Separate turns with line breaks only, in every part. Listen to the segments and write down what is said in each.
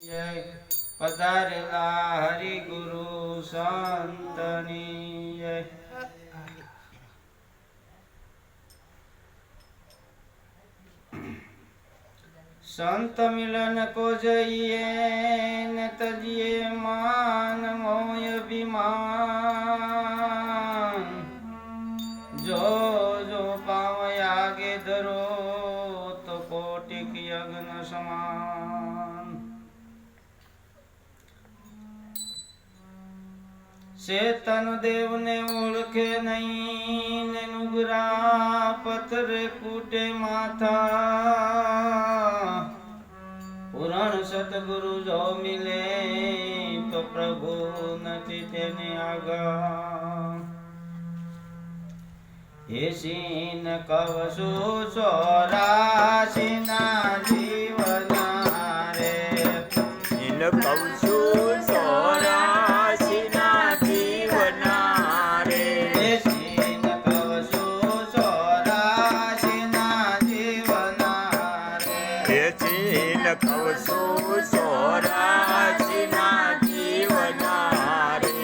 પધારેલા હરિગુરુ સંતની સંત મિલન કો જઈએ ને તજીએ માન મોય અભિમાન. જો જો પા ચેતન દેવને ઓળખે નહીં ને નુગરા પથરે કૂટે માથા. પુરાણ સતગુરુ જો મિલે, તો પ્રભુ નથી તેને આગા
હે
સીન કવસો સોરા
સિનાજી લખવ સૌ સોરાજીના જીવના રે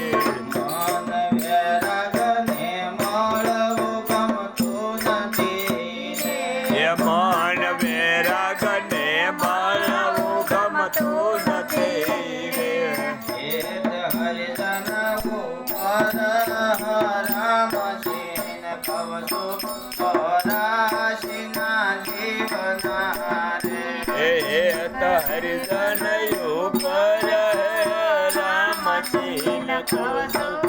મન
વેરાગ ને મળવું ગમતું નથી રે
હરિજન ગોપાલ રામ
છે પવસો હરિજન ઉપર રામચીન
કવસો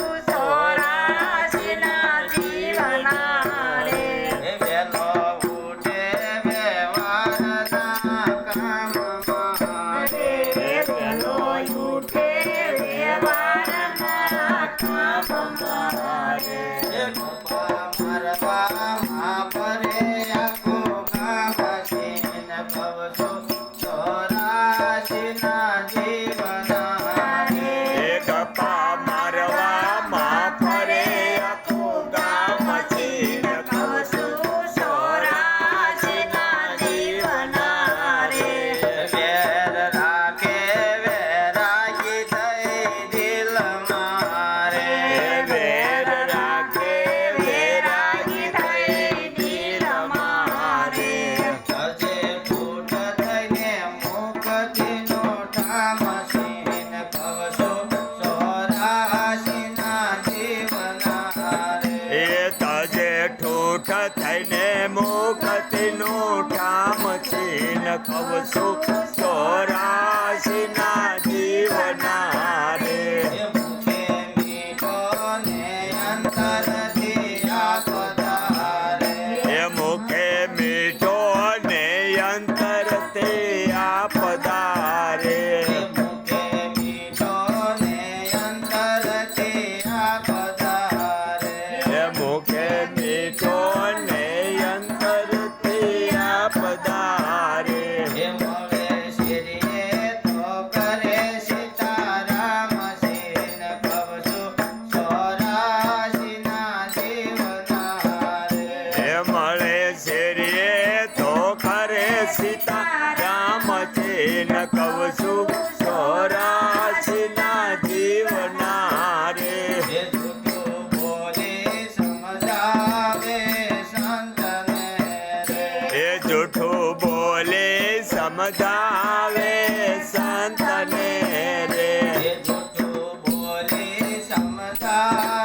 ને મોકતનો ટામ છે ન કવસો ચોરાશીના જીવના રે.
અંતર સીતા રામ છે છું સ્વરાજના જીવના રે.
એ જૂઠું બોલે સમજાવે સંતને રે.
જૂઠું બોલે સમજાવે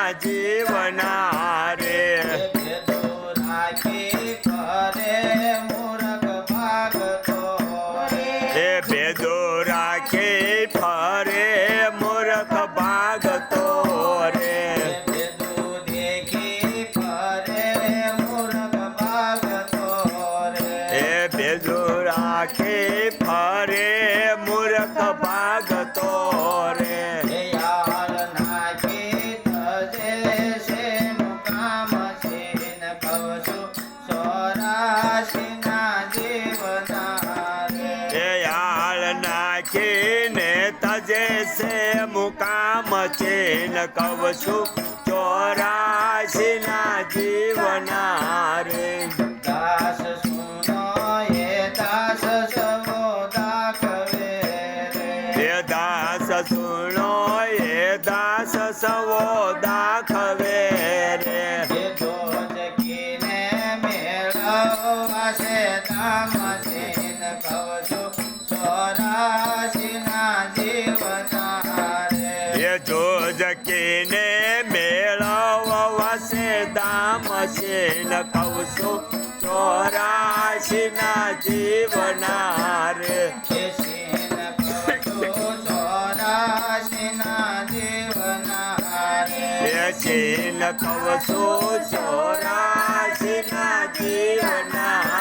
જે છે મુકામ છે ન કવશું છું ચોરાશી ના જીવના રે.
દાસ સુનો એ દાસ સવો દાખવે રે.
દાસ સુણો એ દાસ સવો દાખવે રે.
એ જોજકીને મેળવાશે ધામ
મેળવશે દામ છે ન કહું છું ચોરાશી ના જીવના રે
એ સેન કવજો ચોરાશીના જીવના